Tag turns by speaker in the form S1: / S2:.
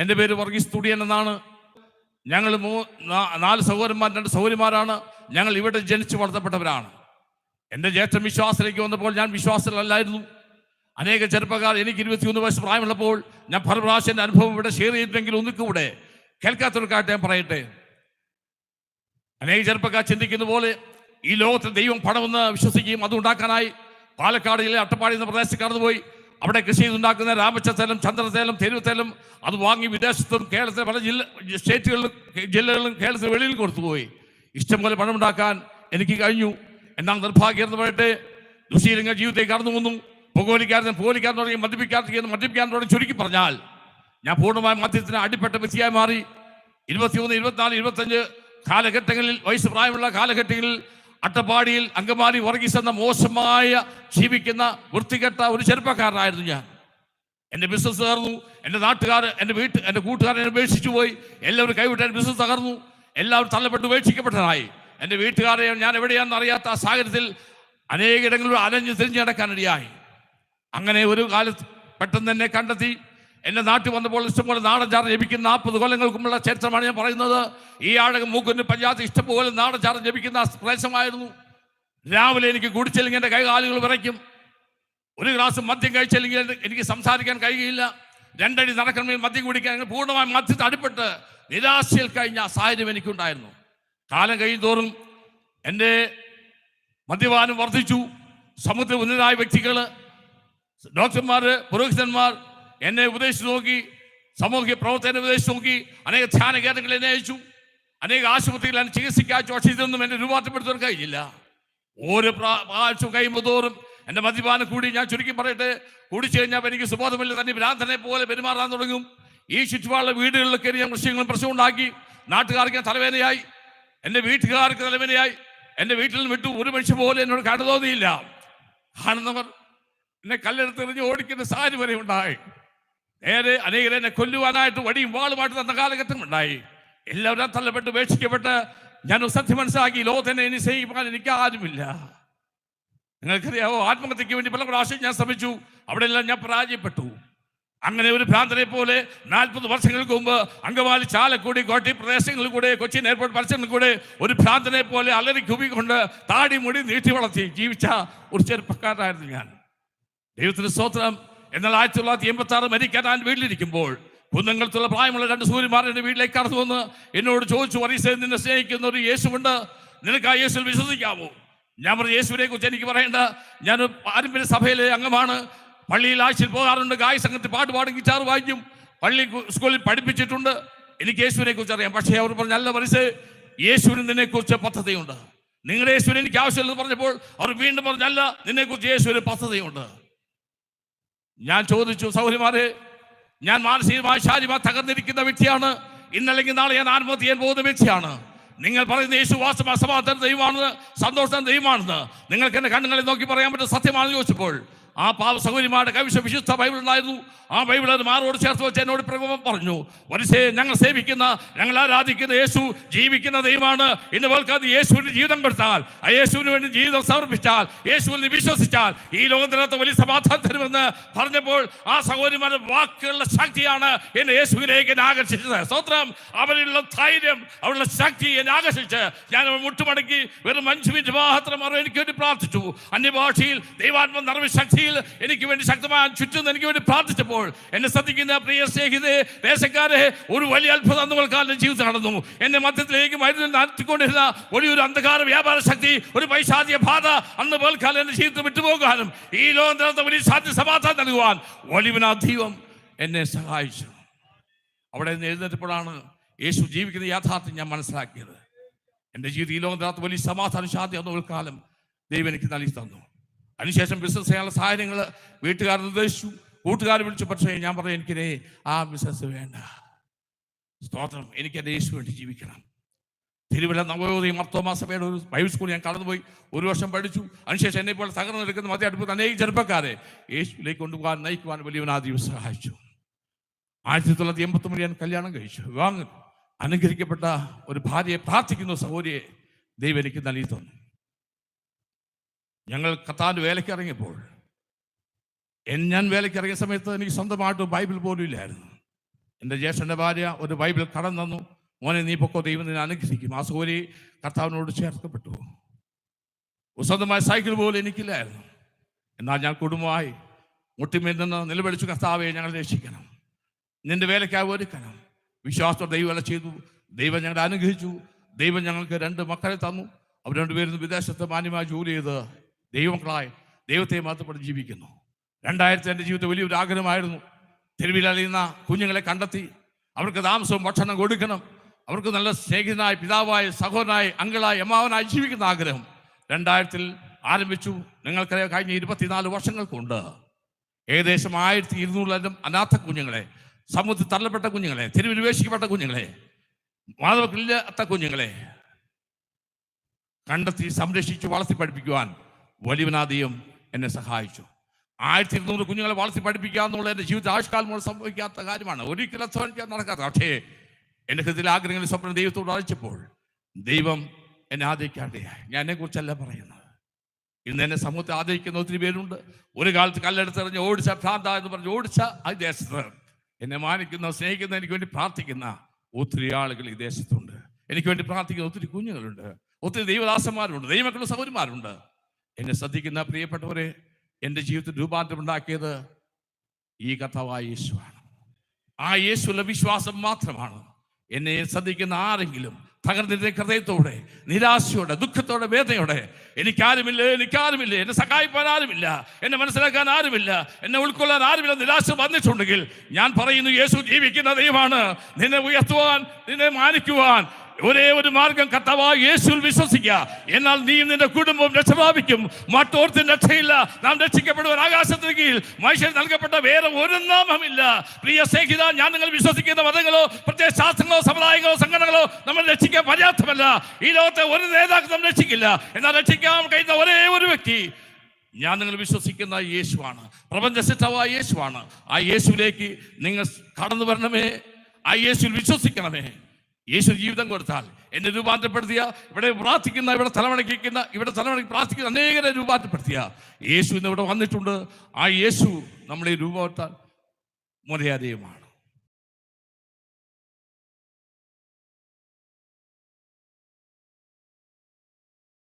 S1: എന്റെ പേര് വർഗീസ് തുടിയൻ എന്നാണ്. ഞങ്ങൾ മൂ നാല് സഹോദരന്മാർ രണ്ട് സഹോദരിമാരാണ് ഞങ്ങൾ ഇവിടെ ജനിച്ചു വളർത്തപ്പെട്ടവരാണ്. എന്റെ ജേഷ്ഠം വിശ്വാസത്തിലേക്ക് വന്നപ്പോൾ ഞാൻ വിശ്വാസത്തിലല്ലായിരുന്നു അനേക ചെറുപ്പക്കാർ എനിക്ക് ഇരുപത്തിയൊന്ന് വയസ്സ് പ്രായമുള്ളപ്പോൾ ഞാൻ പല പ്രാവശ്യം എന്റെ അനുഭവം ഇവിടെ ഷെയർ ചെയ്തിട്ടെങ്കിൽ ഒന്നിക്കൂടെ കേൾക്കാത്തവർക്കായിട്ട് ഞാൻ പറയട്ടെ. അനേക ചെറുപ്പക്കാർ ചിന്തിക്കുന്ന പോലെ ഈ ലോകത്തിൽ ദൈവം പണമെന്ന് വിശ്വസിക്കുകയും അത് ഉണ്ടാക്കാനായി പാലക്കാട് ജില്ലയിലെ അട്ടപ്പാടി എന്ന പ്രദേശത്ത് കടന്നുപോയി. അവിടെ കൃഷി ചെയ്തുണ്ടാക്കുന്ന രാമച്ചത്തേലം ചന്ദ്രസേലം തെരുവുസേലം അത് വാങ്ങി വിദേശത്തും കേരളത്തിലെ പല ജില്ല സ്റ്റേറ്റുകളിലും ജില്ലകളിലും കേരളത്തിന് വെളിയിൽ കൊടുത്തുപോയി ഇഷ്ടം പോലെ പണമുണ്ടാക്കാൻ എനിക്ക് കഴിഞ്ഞു. എന്നാൽ നിർഭാഗ്യമായിട്ട് ദുശീലങ്ങൾ ജീവിതത്തിൽ കടന്നു വന്നു. പുകവലിക്കാരൻ പുകവലിക്കാൻ തുടങ്ങി മദ്യപിക്കാൻ തുടങ്ങി മദ്യപിക്കാൻ തുടങ്ങി ചുരുക്കി പറഞ്ഞാൽ ഞാൻ പൂർണമായും മദ്യത്തിന് അടിപ്പെട്ട വ്യക്തിയായി മാറി. ഇരുപത്തിമൂന്ന് ഇരുപത്തിനാല് ഇരുപത്തഞ്ച് കാലഘട്ടങ്ങളിൽ വയസ്സ് പ്രായമുള്ള കാലഘട്ടങ്ങളിൽ അട്ടപ്പാടിയിൽ അങ്കമാലി വർഗീസ് എന്ന മോശമായ ജീവിക്കുന്ന വൃത്തികെട്ട ഒരു ചെറുപ്പക്കാരനായിരുന്നു ഞാൻ. എന്റെ ബിസിനസ് തകർന്നു. എന്റെ നാട്ടുകാർ എന്റെ വീട്ട് എന്റെ കൂട്ടുകാരൻ എന്നെ ഉപേക്ഷിച്ചു പോയി. എല്ലാവരും കൈവിട്ട് എന്റെ ബിസിനസ് തകർന്നു. എല്ലാവരും തള്ളപ്പെട്ട് ഉപേക്ഷിക്കപ്പെട്ടതായി എന്റെ വീട്ടുകാരെ ഞാൻ എവിടെയാണെന്ന് അറിയാത്ത ആ സാഹചര്യത്തിൽ അനേകിടങ്ങളിൽ അലഞ്ഞ് തിരിഞ്ഞടക്കാനിടയായി അങ്ങനെ ഒരു കാലത്ത് പെട്ടെന്ന് തന്നെ കണ്ടെത്തി. എന്റെ നാട്ടിൽ വന്നപ്പോൾ ഇഷ്ടംപോലെ നാടൻ ജപിക്കുന്ന നാൽപ്പത് കൊല്ലങ്ങൾക്കുമുള്ള ചരിത്രമാണ് ഞാൻ പറയുന്നത്. ഈ ആഴകം മൂക്കുന്ന് പഞ്ചായത്ത് ഇഷ്ടംപോലെ നാടൻ ജപിക്കുന്ന പ്രദേശമായിരുന്നു. രാവിലെ എനിക്ക് കുടിച്ചില്ലെങ്കിൽ എന്റെ കൈകാലുകൾ വിറയ്ക്കും. ഒരു ഗ്ലാസ് മദ്യം കഴിച്ചില്ലെങ്കിൽ എനിക്ക് സംസാരിക്കാൻ കഴിയുകയില്ല. രണ്ടടി നടക്കണമെങ്കിൽ മദ്യം കുടിക്കാൻ പൂർണമായും മദ്യത്തെ അടിപ്പെട്ട് നിരാശയിൽ കഴിഞ്ഞ സാഹചര്യം എനിക്കുണ്ടായിരുന്നു. കാലം കഴിയും തോറും എന്റെ മദ്യപാനം വർദ്ധിച്ചു. സമുദ്ര ഉന്നതരായ വ്യക്തികൾ ഡോക്ടർമാർ പുരോഹിതന്മാർ എന്നെ ഉപദേശിച്ചു നോക്കി സാമൂഹ്യ പ്രവർത്തകനെ ഉപദേശിച്ചു നോക്കി അനേക ധ്യാന കേന്ദ്രങ്ങൾ എന്നെ അയച്ചു അനേക ആശുപത്രികൾ എന്നെ ചികിത്സിക്കാച്ചു പക്ഷേ ഇതൊന്നും എന്നെ രൂപാന്തരപ്പെടുത്താൻ കഴിഞ്ഞില്ല. ഓരോ പ്രാ- പ്രാവശ്യം കഴിയുമ്പോൾ തോറും എന്റെ മദ്യപാനം കൂടി ഞാൻ ചുരുക്കി പറയട്ടെ കുടിച്ചു കഴിഞ്ഞാൽ എനിക്ക് സുബോധമില്ല തന്നെ ഭ്രാന്തനെ പോലെ പെരുമാറാൻ തുടങ്ങും. ഈ ചുറ്റുപാടുള്ള വീടുകളിലൊക്കെ ഞാൻ പ്രശ്നങ്ങളും പ്രശ്നം ഉണ്ടാക്കി നാട്ടുകാർക്ക് തലവേദനയായി എന്റെ വീട്ടുകാർക്ക് തലവേദനയായി എന്റെ വീട്ടിൽ നിന്ന് വിട്ടു ഒരു മനുഷ്യ പോലെ എന്നോട് കണ്ടു തോന്നിയില്ല കാണുന്നവർ എന്നെ കല്ലെടുത്തെറിഞ്ഞ് ഓടിക്കുന്ന സാഹചര്യം വരെ ഉണ്ടായി. നേരെ അനേകരെ എന്നെ കൊല്ലുവാനായിട്ട് വടിയും വാളുമായിട്ട് തന്ന കാലഘട്ടം ഉണ്ടായി. എല്ലാവരും തള്ളപ്പെട്ട് ഉപേക്ഷിക്കപ്പെട്ട് ഞാൻ സത്യം മനസ്സിലാക്കി ലോകത്തിനെ ഇനി സേവിക്കാൻ എനിക്ക് ആരുമില്ല. നിങ്ങൾക്കറിയാവോ ആത്മഹത്യക്ക് വേണ്ടി പല പ്രാവശ്യം ഞാൻ ശ്രമിച്ചു അവിടെയെല്ലാം ഞാൻ പരാജയപ്പെട്ടു. അങ്ങനെ ഒരു ഭ്രാന്തനെ പോലെ നാൽപ്പത് വർഷങ്ങൾക്ക് മുമ്പ് അങ്കമാലി ചാലക്കുടി കോട്ടി പ്രദേശങ്ങളിൽ കൂടെ കൊച്ചിൻ എയർപോർട്ട് പരിസരങ്ങളിൽ കൂടെ ഒരു ഭ്രാന്തനെ പോലെ അലറി കുപിക്കൊണ്ട് താടി മുടി നീട്ടി വളർത്തി ജീവിച്ച ഒരു ചെറുപ്പക്കാരനായിരുന്നു ഞാൻ. ദൈവത്തിന് സ്തോത്രം. എന്നാൽ ആയിരത്തി തൊള്ളായിരത്തി എൺപത്തി ആറ് മരിക്കാൻ ഞാൻ വീട്ടിലിരിക്കുമ്പോൾ കുന്നങ്ങളത്തുള്ള പ്രായമുള്ള രണ്ട് സൂര്യന്മാർ എന്റെ വീട്ടിലേക്ക് കടന്നു വന്ന് എന്നോട് ചോദിച്ചു വരീസെ നിന്നെ സ്നേഹിക്കുന്ന ഒരു യേശുണ്ട് നിനക്ക് ആ യേശുവിൽ വിശ്വസിക്കാമോ? ഞാൻ പറഞ്ഞു യേശുവിനെ കുറിച്ച് എനിക്ക് പറയേണ്ട ഞാൻ പാരമ്പര്യ സഭയിലെ അംഗമാണ്. പള്ളിയിൽ ആഴ്ചയിൽ പോകാറുണ്ട്. ഗായ സംഘത്തിൽ പാട്ട് പാടും ഗിറ്റാർ വായിക്കും. പള്ളി സ്കൂളിൽ പഠിപ്പിച്ചിട്ടുണ്ട്. എനിക്ക് യേശുവിനെ കുറിച്ച് അറിയാം. പക്ഷേ അവർ പറഞ്ഞു നല്ല മനസ്സ് യേശുവിന് നിന്നെ കുറിച്ച് പദ്ധതിയുണ്ട്. നിങ്ങളുടെ യേശുവിന് എനിക്ക് ആവശ്യമില്ലെന്ന് പറഞ്ഞപ്പോൾ അവർ വീണ്ടും പറഞ്ഞല്ല നിന്നെ കുറിച്ച് യേശുവിന് പദ്ധതിയുണ്ട്. ഞാൻ ചോദിച്ചു സൗകര്യമാരെ ഞാൻ മാനസികമായി ശാരീരമായി തകർന്നിരിക്കുന്ന വ്യക്തിയാണ്. ഇന്നല്ലെങ്കിൽ നാളെ ഞാൻ ആത്മഹത്യ പോകുന്ന വ്യക്തിയാണ്. നിങ്ങൾ പറയുന്ന യേശുവാസം അസമാധാനം സമാധാന ദൈവമാണെന്ന് സന്തോഷം ദൈവമാണെന്ന്. നിങ്ങൾക്ക് എന്റെ കണ്ണുകളിൽ നോക്കി പറയാൻ പറ്റുന്ന സത്യമാണെന്ന് ചോദിച്ചപ്പോൾ ആ പാവ സൗകര്യമാരുടെ കവിശ വിശുദ്ധ ബൈബിൾ ഉണ്ടായിരുന്നു. ആ ബൈബിൾ അത് മാറോട് ചേർത്ത് വെച്ച് എന്നോട് പ്രകോപം പറഞ്ഞു. മനുഷ്യ ഞങ്ങൾ സേവിക്കുന്ന ഞങ്ങൾ ആരാധിക്കുന്ന യേശു ജീവിക്കുന്ന ദൈവമാണ്. ഇന്ന് പോൽക്കാതെ യേശുവിന് ജീവിതം കൊടുത്താൽ ആ യേശുവിന് വേണ്ടി ജീവിതം സമർപ്പിച്ചാൽ യേശുവിൽ വിശ്വസിച്ചാൽ ഈ ലോകത്തിനകത്ത് വലിയ സമാധാനം തരുമെന്ന് പറഞ്ഞപ്പോൾ ആ സഹോദരിമാരുടെ വാക്കുകളുടെ ശക്തിയാണ് എന്നെ യേശുവിലേക്ക് എന്നെ ആകർഷിച്ചത്. സ്വത്രം അവരിലുള്ള ധൈര്യം അവരുടെ ശക്തി എന്നെ ആകർഷിച്ച് ഞാൻ മുട്ടുമടക്കി വെറും മിനിറ്റ് മാത്രം അവർ എനിക്ക് വേണ്ടി പ്രാർത്ഥിച്ചു. അന്യഭാഷയിൽ ദൈവാത്മ നിറവ് ശക്തിയിൽ എനിക്ക് വേണ്ടി ശക്തമായ ചുറ്റും എനിക്ക് വേണ്ടി പ്രാർത്ഥിച്ചപ്പോൾ എന്നെ ശ്രദ്ധിക്കുന്ന പ്രിയ സ്നേഹിതേ ദേശക്കാരെ ഒരു വലിയ അത്ഭുതം അന്ന് കാലം ജീവിതം നടന്നു. എന്നെ മധ്യത്തിലേക്ക് മരുന്ന് നടത്തിക്കൊണ്ടിരുന്ന വലിയൊരു അന്ധകാര വ്യാപാര ശക്തി ഒരു പൈശാചിക ബാധ അന്ന് പോൽക്കാലം എന്റെ ജീവിതം വിട്ടുപോകാനും ഈ ലോകത്തിനകത്ത് വലിയ സാധ്യ സമാധാനം നൽകുവാൻ ഒലിവിനാ ദൈവം എന്നെ സഹായിച്ചു. അവിടെ നിന്ന് എഴുന്നേറ്റപ്പോഴാണ് യേശു ജീവിക്കുന്ന യാഥാർത്ഥ്യം ഞാൻ മനസ്സിലാക്കിയത്. എന്റെ ജീവിതം ഈ ലോകത്തിനകത്ത് വലിയ സമാധാന ശാന്തി അന്ന് കാലം ദൈവം എനിക്ക് നൽകി തന്നു. അതിനുശേഷം ബിസിനസ് ചെയ്യാനുള്ള സാഹചര്യങ്ങൾ വീട്ടുകാർ നിർദ്ദേശിച്ചു. കൂട്ടുകാർ വിളിച്ചു പക്ഷേ ഞാൻ പറഞ്ഞു എനിക്കിതേ ആ ബിസിനസ് വേണ്ട. സ്തോത്രം. എനിക്ക് എന്റെ യേശു വേണ്ടി ജീവിക്കണം. തിരുവല്ല നവോദയം മർത്തോമാ സഭയുടെ ഒരു ബൈബിൾ സ്കൂൾ ഞാൻ കടന്നുപോയി. ഒരു വർഷം പഠിച്ചു. അതിനുശേഷം എന്നെ പോലെ തകർന്നു നിൽക്കുന്ന മതി അടുപ്പ് അനേകം ചെറുപ്പക്കാരെ യേശുവിലേക്ക് കൊണ്ടുപോകാൻ നയിക്കുവാൻ വലിയവനാദ്യം സഹായിച്ചു ആയിരത്തി തൊള്ളായിരത്തി എൺപത്തി ഒമ്പത് ഞാൻ കല്യാണം കഴിച്ചു. വിവാഹം അനുഗ്രഹിക്കപ്പെട്ട ഒരു ഭാര്യയെ പ്രാർത്ഥിക്കുന്ന സഹോദരിയെ ദൈവം എനിക്ക് നൽകി തന്നു. ഞങ്ങൾ കത്താന്റെ വേലയ്ക്ക് ഇറങ്ങിയപ്പോൾ ഞാൻ വേലയ്ക്ക് ഇറങ്ങിയ സമയത്ത് എനിക്ക് സ്വന്തമായിട്ട് ബൈബിൾ പോലും ഇല്ലായിരുന്നു. എന്റെ ജ്യേഷ്ഠന്റെ ഭാര്യ ഒരു ബൈബിൾ കടം തന്നു. മോനെ നീ പൊക്കോ ദൈവം നിന്നെ അനുഗ്രഹിക്കും. ആ സൂര്യ കർത്താവിനോട് ചേർക്കപ്പെട്ടു. സ്വന്തമായ സൈക്കിൾ പോലും എനിക്കില്ലായിരുന്നു. എന്നാൽ ഞാൻ കുടുംബമായി മുട്ടിമേൽ നിന്ന് നിലവിളിച്ചു കർത്താവെ ഞങ്ങൾ രക്ഷിക്കണം. നിന്റെ വേലയ്ക്കായി ഒരുക്കണം. വിശ്വാസത്തോടെ ദൈവം ചെയ്തു. ദൈവം ഞങ്ങളെ അനുഗ്രഹിച്ചു. ദൈവം ഞങ്ങൾക്ക് രണ്ട് മക്കളെ തന്നു. അവർ രണ്ടുപേരും വിദേശത്ത് മാന്യമായി ജോലി ചെയ്ത് ദൈവമക്കളായി ദൈവത്തെ മാത്രപ്പെട്ട് ജീവിക്കുന്നു. രണ്ടായിരത്തി എന്റെ ജീവിതത്തിൽ വലിയൊരു ആഗ്രഹമായിരുന്നു. തെരുവിലറിയുന്ന കുഞ്ഞുങ്ങളെ കണ്ടെത്തി. അവർക്ക് താമസവും ഭക്ഷണം കൊടുക്കണം. അവർക്ക് നല്ല സ്നേഹിതനായി പിതാവായ സഹോദരനായി അങ്കിളായി അമ്മാവനായി ജീവിക്കുന്ന ആഗ്രഹം രണ്ടായിരത്തിൽ ആരംഭിച്ചു. നിങ്ങൾക്കറിയാം കഴിഞ്ഞ ഇരുപത്തിനാല് വർഷങ്ങൾക്കുണ്ട്. ഏകദേശം ആയിരത്തി ഇരുന്നൂറിലും അനാഥ കുഞ്ഞുങ്ങളെ സമൂഹത്തിൽ തള്ളപ്പെട്ട കുഞ്ഞുങ്ങളെ തെരുവിൽ കുഞ്ഞുങ്ങളെ മാധവക്കില്ലാത്ത കുഞ്ഞുങ്ങളെ കണ്ടെത്തി സംരക്ഷിച്ച് വളർത്തി പഠിപ്പിക്കുവാൻ വലിയവനാദിയും എന്നെ സഹായിച്ചു. ആയിരത്തി ഇരുന്നൂറ് കുഞ്ഞുങ്ങളെ വളർത്തി പഠിപ്പിക്കുക എന്നുള്ള എന്റെ ജീവിത ആയുഷ്കാലം കൊണ്ട് സംഭവിക്കാത്ത കാര്യമാണ്. ഒരിക്കലും അധ്വാനിക്കാൻ നടക്കാത്ത. പക്ഷേ എന്റെ ഹൃദയ ആഗ്രഹങ്ങളിൽ സ്വപ്നം ദൈവത്തോട് അറിയിച്ചപ്പോൾ ദൈവം എന്നെ ആദരിക്കാതെയായി ഞാൻ എന്നെ കുറിച്ചല്ല പറയുന്നത്. ഇന്ന് എന്നെ സമൂഹത്തെ ആദരിക്കുന്ന ഒത്തിരി പേരുണ്ട്. ഒരു കാലത്ത് കല്ലെടുത്തെറിഞ്ഞ് ഓടിച്ച ഭ്രാന്ത എന്ന് പറഞ്ഞ് ഓടിച്ച ആ ദേശത്ത് എന്നെ മാനിക്കുന്ന സ്നേഹിക്കുന്ന എനിക്ക് വേണ്ടി പ്രാർത്ഥിക്കുന്ന ഒത്തിരി ആളുകൾ ഈ ദേശത്തുണ്ട്. എനിക്ക് വേണ്ടി പ്രാർത്ഥിക്കുന്ന ഒത്തിരി കുഞ്ഞുങ്ങളുണ്ട്. ഒത്തിരി ദൈവദാസന്മാരുണ്ട്. ദൈവമക്കളുടെ സൗകര്യമാരുണ്ട് എന്നെ ശ്രദ്ധിക്കുന്ന പ്രിയപ്പെട്ടവരെ എന്റെ ജീവിതത്തിൽ രൂപാന്തരം ഉണ്ടാക്കിയത് ഈ കഥാവായ യേശുവാണ്. ആ യേശുവിലെ വിശ്വാസം മാത്രമാണ്. എന്നെ ശ്രദ്ധിക്കുന്ന ആരെങ്കിലും തകർന്നിരുന്ന ഹൃദയത്തോടെ നിരാശയോടെ ദുഃഖത്തോടെ വേദനയോടെ എനിക്കാരുമില്ല എനിക്കാരുമില്ല എന്നെ സഹായിപ്പാൻ ആരുമില്ല എന്നെ മനസ്സിലാക്കാൻ ആരുമില്ല എന്നെ ഉൾക്കൊള്ളാൻ ആരുമില്ല നിരാശ വന്നിട്ടുണ്ടെങ്കിൽ ഞാൻ പറയുന്നു യേശു ജീവിക്കുന്ന ദൈവമാണ്. നിന്നെ ഉയർത്തുവാൻ നിന്നെ മാനിക്കുവാൻ ഒരേ ഒരു മാർഗം കർത്താവായ യേശുവിൽ വിശ്വസിക്കുക. എന്നാൽ നീ നിന്റെ കുടുംബം രക്ഷപ്രാപിക്കും. മറ്റോർത്തും രക്ഷയില്ല. നാം രക്ഷിക്കപ്പെടുവാൻ ആകാശത്തിന് കീഴിൽ. മനുഷ്യന് നൽകപ്പെട്ട വേറെ ഒരു നാമമില്ല പ്രിയ സ്നേഹിത ഞാൻ നിങ്ങൾ വിശ്വസിക്കുന്ന മതങ്ങളോ പ്രത്യേക ശാസ്ത്രങ്ങളോ സമുദായങ്ങളോ സംഘടനകളോ നമ്മൾ രക്ഷിക്കാൻ പര്യാപ്തമല്ല. ഈ ലോകത്തെ ഒരു നേതാക്കൾ നാം രക്ഷിക്കില്ല. എന്നാൽ രക്ഷിക്കാൻ കഴിയുന്ന ഒരേ ഒരു വ്യക്തി ഞാൻ നിങ്ങൾ വിശ്വസിക്കുന്ന യേശുവാണ്. പ്രപഞ്ച സിദ്ധമായ യേശുവാണ്. ആ യേശുവിലേക്ക് നിങ്ങൾ കടന്നു വരണമേ. ആ യേശുവിൽ വിശ്വസിക്കണമേ. യേശു ജീവിതം കൊടുത്താൽ. എന്നെ രൂപാന്തരപ്പെടുത്തിയ ഇവിടെ പ്രാർത്ഥിക്കുന്ന ഇവിടെ തലമണക്കിക്കുന്ന ഇവിടെ തലമണക്കി പ്രാർത്ഥിക്കുന്ന അനേകരെ രൂപാന്തരപ്പെടുത്തിയ. യേശു ഇന്ന് ഇവിടെ വന്നിട്ടുണ്ട്. ആ യേശു നമ്മളെ രൂപത്താൽ മര്യാദയുമാണ്